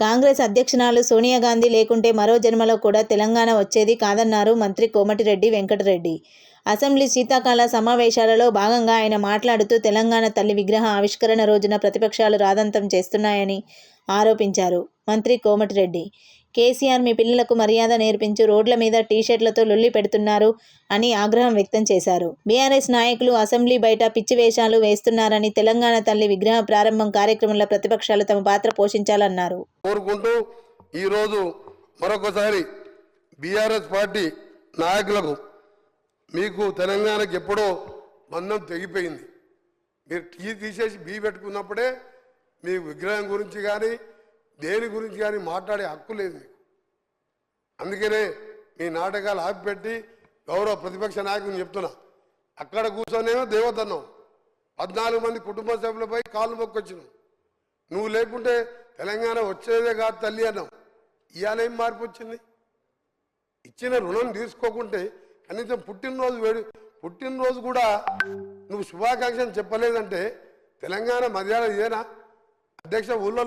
కాంగ్రెస్ అధ్యక్షురాలు సోనియా గాంధీ లేకుంటే మరో జన్మలో కూడా తెలంగాణ వచ్చేది కాదన్నారు మంత్రి కోమటిరెడ్డి వెంకటరెడ్డి. అసెంబ్లీ శీతాకాల సమావేశాలలో భాగంగా ఆయన మాట్లాడుతూ తెలంగాణ తల్లి విగ్రహ ఆవిష్కరణ రోజున ప్రతిపక్షాలు రాదంతం చేస్తున్నాయని ఆరోపించారు. మంత్రి కోమటిరెడ్డి. కేసీఆర్ మీ పిల్లలకు మర్యాద నేర్పించు రోడ్ల మీద టీషర్ట్లతో లొల్లి పెడుతున్నారు అని ఆగ్రహం వ్యక్తం చేశారు. బీఆర్ఎస్ నాయకులు అసెంబ్లీ బయట పిచ్చి వేషాలు వేస్తున్నారని తెలంగాణ తల్లి విగ్రహ ప్రారంభం కార్యక్రమంలో ప్రతిపక్షాలు తమ పాత్ర పోషించాలన్నారు. కోరుకుంటూ ఈరోజు మరొకసారి బీఆర్ఎస్ పార్టీ నాయకులకు మీకు తెలంగాణకి ఎప్పుడో బంధం తెగిపోయింది. మీరు టీ తీసేసి బీ పెట్టుకున్నప్పుడే మీ విగ్రహం గురించి కానీ దేని గురించి కానీ మాట్లాడే హక్కు లేదు మీకు అందుకనే మీ నాటకాలు ఆపిపెట్టి గౌరవ ప్రతిపక్ష నాయకుని చెప్తున్నా. అక్కడ కూర్చొనేమో దేవతన్నాం పద్నాలుగు మంది కుటుంబ సభ్యులపై కాళ్ళు మొక్కొచ్చినాం నువ్వు లేకుంటే తెలంగాణ వచ్చేదే కాదు తల్లి అన్నావు. ఇవాళ ఏం మార్పు వచ్చింది? ఇచ్చిన రుణం తీసుకోకుంటే కనీసం పుట్టినరోజు వేడు పుట్టినరోజు కూడా నువ్వు శుభాకాంక్షలు చెప్పలేదంటే తెలంగాణ మర్యాద ఇదేనా? అధ్యక్ష ఊళ్ళో